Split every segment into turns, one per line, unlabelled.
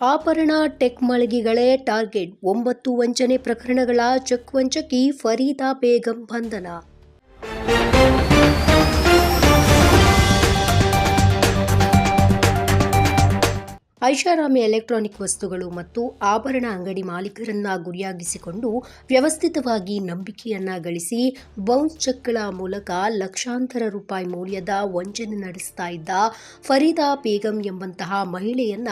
ಆಭರಣ tech ಮಳಿಗೆಗಳೇ target. ಒಂಬತ್ತು ವಂಚನೆ ಪ್ರಕರಣಗಳ ಚೆಕ್ ವಂಚಕಿ ಫರೀದಾ ಬೇಗಂ ಬಂಧನ. ಐಷಾರಾಮಿ ಎಲೆಕ್ಟ್ರಾನಿಕ್ ವಸ್ತುಗಳು ಮತ್ತು ಆಭರಣ ಅಂಗಡಿ ಮಾಲೀಕರನ್ನ ಗುರಿಯಾಗಿಸಿಕೊಂಡು ವ್ಯವಸ್ಥಿತವಾಗಿ ನಂಬಿಕೆಯನ್ನ ಗಳಿಸಿ ಬೌನ್ಸ್ ಚೆಕ್ಗಳ ಮೂಲಕ ಲಕ್ಷಾಂತರ ರೂಪಾಯಿ ಮೌಲ್ಯದ ವಂಚನೆ ನಡೆಸ್ತಾ ಇದ್ದ ಫರೀದಾ ಬೇಗಂ ಎಂಬಂತಹ ಮಹಿಳೆಯನ್ನ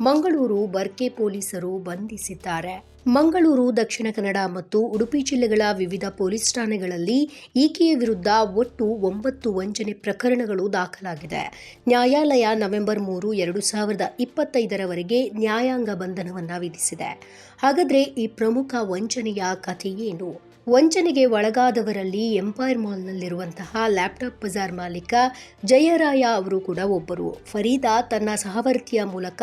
ಮಂಗಳೂರು ಬರ್ಕೆ ಪೊಲೀಸರು ಬಂಧಿಸಿದ್ದಾರೆ. ಮಂಗಳೂರು, ದಕ್ಷಿಣ ಕನ್ನಡ ಮತ್ತು ಉಡುಪಿ ಜಿಲ್ಲೆಗಳ ವಿವಿಧ ಪೊಲೀಸ್ ಠಾಣೆಗಳಲ್ಲಿ ಈಕೆಯ ವಿರುದ್ಧ ಒಟ್ಟು ಒಂಬತ್ತು ವಂಚನೆ ಪ್ರಕರಣಗಳು ದಾಖಲಾಗಿದೆ. ನ್ಯಾಯಾಲಯ ನವೆಂಬರ್ ಮೂರು, ಎರಡು ಸಾವಿರದ ಇಪ್ಪತ್ತೈದರವರೆಗೆ ನ್ಯಾಯಾಂಗ ಬಂಧನವನ್ನು ವಿಧಿಸಿದೆ. ಹಾಗಾದರೆ ಈ ಪ್ರಮುಖ ವಂಚನೆಯ ಕಥೆ ಏನು? ವಂಚನೆಗೆ ಒಳಗಾದವರಲ್ಲಿ ಎಂಪೈರ್ ಮಾಲ್ನಲ್ಲಿರುವಂತಹ ಲ್ಯಾಪ್ಟಾಪ್ ಬಜಾರ್ ಮಾಲೀಕ ಜಯರಾಯ ಅವರು ಕೂಡ ಒಬ್ಬರು. ಫರೀದಾ ತನ್ನ ಸಹವರ್ತಿಯ ಮೂಲಕ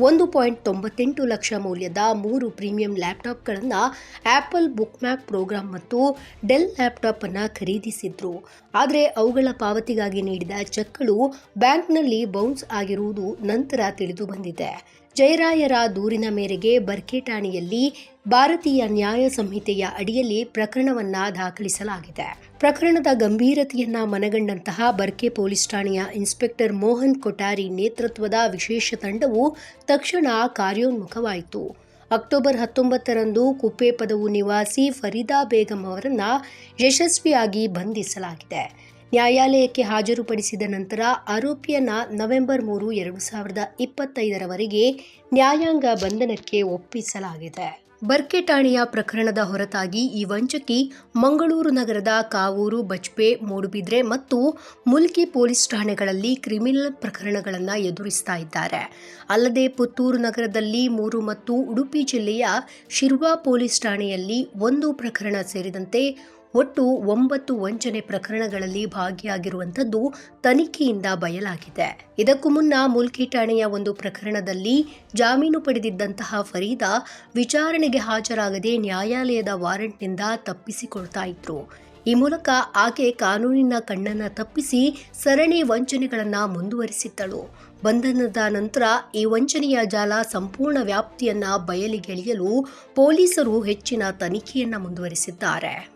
ಒಂದು ಪಾಯಿಂಟ್ ತೊಂಬತ್ತೆಂಟು ಲಕ್ಷ ಮೌಲ್ಯದ ಮೂರು ಪ್ರೀಮಿಯಂ ಲ್ಯಾಪ್ಟಾಪ್ಗಳನ್ನು ಆ್ಯಪಲ್ ಬುಕ್ ಮ್ಯಾಪ್ ಪ್ರೋಗ್ರಾಂ ಮತ್ತು ಡೆಲ್ ಲ್ಯಾಪ್ಟಾಪ್ ಅನ್ನು ಖರೀದಿಸಿದ್ರು. ಆದರೆ ಅವುಗಳ ಪಾವತಿಗಾಗಿ ನೀಡಿದ ಚೆಕ್ಗಳು ಬ್ಯಾಂಕ್ನಲ್ಲಿ ಬೌನ್ಸ್ ಆಗಿರುವುದು ನಂತರ ತಿಳಿದು ಬಂದಿದೆ. ಜಯರಾಯರ ದೂರಿನ ಮೇರೆಗೆ ಬರ್ಕೆ ಠಾಣೆಯಲ್ಲಿ ಭಾರತೀಯ ನ್ಯಾಯ ಸಂಹಿತೆಯ ಅಡಿಯಲ್ಲಿ ಪ್ರಕರಣವನ್ನ ದಾಖಲಿಸಲಾಗಿದೆ. ಪ್ರಕರಣದ ಗಂಭೀರತೆಯನ್ನ ಮನಗಂಡಂತಹ ಬರ್ಕೆ ಪೊಲೀಸ್ ಠಾಣೆಯ ಇನ್ಸ್ಪೆಕ್ಟರ್ ಮೋಹನ್ ಕೊಠಾರಿ ನೇತೃತ್ವದ ವಿಶೇಷ ತಂಡವು ತಕ್ಷಣ ಕಾರ್ಯೋನ್ಮುಖವಾಯಿತು. ಅಕ್ಟೋಬರ್ ಹತ್ತೊಂಬತ್ತರಂದು ಕುಪ್ಪೆ ಪದವು ನಿವಾಸಿ ಫರೀದಾ ಬೇಗಂ ಅವರನ್ನು ಯಶಸ್ವಿಯಾಗಿ ಬಂಧಿಸಲಾಗಿದೆ. ನ್ಯಾಯಾಲಯಕ್ಕೆ ಹಾಜರುಪಡಿಸಿದ ನಂತರ ಆರೋಪಿಯನ್ನ ನವೆಂಬರ್ ಮೂರು, ಎರಡು ಸಾವಿರದ ಇಪ್ಪತ್ತೈದರವರೆಗೆ ನ್ಯಾಯಾಂಗ ಬಂಧನಕ್ಕೆ ಒಪ್ಪಿಸಲಾಗಿದೆ. ಬರ್ಕೆ ಠಾಣೆಯ ಪ್ರಕರಣದ ಹೊರತಾಗಿ ಈ ವಂಚಕಿ ಮಂಗಳೂರು ನಗರದ ಕಾವೂರು ಬಜ್ಪೆ ಮೂಡುಬಿದ್ರೆ ಮತ್ತು ಮುಲ್ಕಿ ಪೊಲೀಸ್ ಠಾಣೆಗಳಲ್ಲಿ ಕ್ರಿಮಿನಲ್ ಪ್ರಕರಣಗಳನ್ನು ಎದುರಿಸ್ತಾ ಇದ್ದಾರೆ. ಅಲ್ಲದೆ ಪುತ್ತೂರು ನಗರದಲ್ಲಿ ಮೂರು ಮತ್ತು ಉಡುಪಿ ಜಿಲ್ಲೆಯ ಶಿರ್ವಾ ಪೊಲೀಸ್ ಠಾಣೆಯಲ್ಲಿ ಒಂದು ಪ್ರಕರಣ ಸೇರಿದಂತೆ ಒಟ್ಟು ಒಂಬತ್ತು ವಂಚನೆ ಪ್ರಕರಣಗಳಲ್ಲಿ ಭಾಗಿಯಾಗಿರುವಂಥದ್ದು ತನಿಖೆಯಿಂದ ಬಯಲಾಗಿದೆ. ಇದಕ್ಕೂ ಮುನ್ನ ಮುಲ್ಕಿ ಠಾಣೆಯ ಒಂದು ಪ್ರಕರಣದಲ್ಲಿ ಜಾಮೀನು ಪಡೆದಿದ್ದಂತಹ ಫರೀದಾ ವಿಚಾರಣೆಗೆ ಹಾಜರಾಗದೆ ನ್ಯಾಯಾಲಯದ ವಾರಂಟ್ನಿಂದ ತಪ್ಪಿಸಿಕೊಳ್ತಾ ಇದ್ರು. ಈ ಮೂಲಕ ಆಕೆ ಕಾನೂನಿನ ಕಣ್ಣನ್ನ ತಪ್ಪಿಸಿ ಸರಣಿ ವಂಚನೆಗಳನ್ನು ಮುಂದುವರಿಸಿದ್ದಳು. ಬಂಧನದ ನಂತರ ಈ ವಂಚನೆಯ ಜಾಲ ಸಂಪೂರ್ಣ ವ್ಯಾಪ್ತಿಯನ್ನ ಬಯಲಿಗೆಳೆಯಲು ಪೊಲೀಸರು ಹೆಚ್ಚಿನ ತನಿಖೆಯನ್ನ ಮುಂದುವರಿಸಿದ್ದಾರೆ.